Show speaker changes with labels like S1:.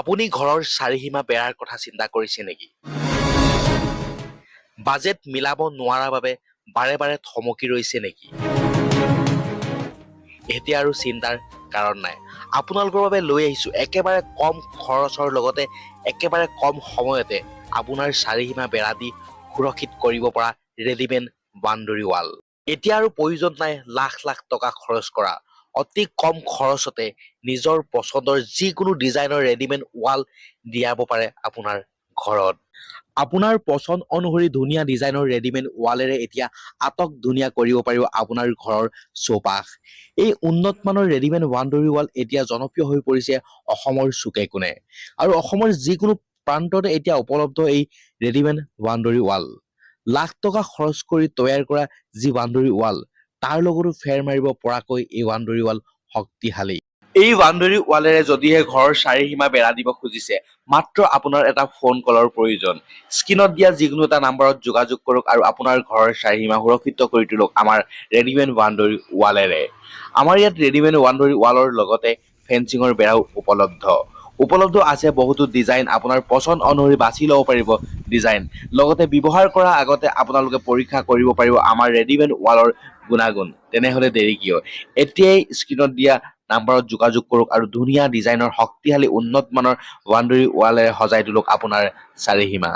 S1: আপুনি ঘৰৰ চাৰিসীমা বেৰাৰ কথা চিন্তা কৰিছে নেকি? বাজেট মিলাব নোৱাৰাৰ বাবে বাৰে বাৰে থমকি ৰৈছে নেকি? এতিয়া আৰু চিন্তাৰ কাৰণ নাই। আপোনালোকৰ বাবে লৈ আহিছো একেবাৰে কম খৰচৰ লগতে একেবাৰে কম সময়তে আপোনাৰ চাৰিসীমা বেৰা দি সুৰক্ষিত কৰিব পৰা ৰেডিমেড বাউণ্ডৰী ৱাল এতিয়া আৰু প্ৰয়োজন নাই লাখ লাখ টকা খৰচ কৰা। অতি কম খৰচতে নিজৰ পচন্দৰ যিকোনো ডিজাইনৰ ৰেডিমেড ৱাল দিয়াব পাৰে আপোনাৰ ঘৰত। আপোনাৰ পচন্দ অনুসৰি ধুনীয়া ডিজাইনৰ ৰেডিমেড ৱালেৰে এতিয়া আটক ধুনীয়া কৰিব পাৰিব আপোনাৰ ঘৰৰ চৌপাশ। এই উন্নত মানৰ ৰেডিমেড বাউণ্ডৰী ৱাল এতিয়া জনপ্ৰিয় হৈ পৰিছে অসমৰ চুকে কোণে। আৰু অসমৰ যিকোনো প্ৰান্ততে এতিয়া উপলব্ধ এই ৰেডিমেড বাউণ্ডৰী ৱাল লাখ টকা খৰচ কৰি তৈয়াৰ কৰা যি বাউণ্ডৰী ৱাল তাৰ লগতো ফেৰ মাৰিব পৰাকৈ এই বাউণ্ডৰী ৱাল শক্তিশালী। এই বাউণ্ডৰী ৱালেৰে যদিহে ঘৰৰ চাৰিসীমা বেৰা দিব খুজিছে, মাত্ৰ আপোনাৰ এটা ফোন কলৰ প্ৰয়োজন। স্ক্ৰীণত দিয়া যিকোনো এটা নাম্বাৰত যোগাযোগ কৰক আৰু আপোনাৰ ঘৰৰ চাৰিসীমা সুৰক্ষিত কৰি তোলক আমাৰ ৰেডিমেড বাউণ্ডৰী ৱালেৰে আমাৰ ইয়াত ৰেডিমেড বাউণ্ডৰী ৱালৰ লগতে ফেঞ্চিঙৰ বেৰাও উপলব্ধ। উপলব্ধ আছে বহুতো ডিজাইন, আপোনাৰ পচন্দ অনুসৰি বাছি ল'ব পাৰিব ডিজাইন। লগতে ব্যৱহাৰ কৰাৰ আগতে আপোনালোকে পৰীক্ষা কৰিব পাৰিব আমাৰ ৰেডিমেড ৱালৰ গুণাগুণ, তেনেহ'লে দেৰি কিয়? এতিয়াই স্ক্ৰীণত দিয়া নাম্বাৰত যোগাযোগ কৰক আৰু ধুনীয়া ডিজাইনৰ শক্তিশালী উন্নত মানৰ বাউণ্ডৰী ৱালেৰে সজাই তোলক আপোনাৰ চাৰিসীমা।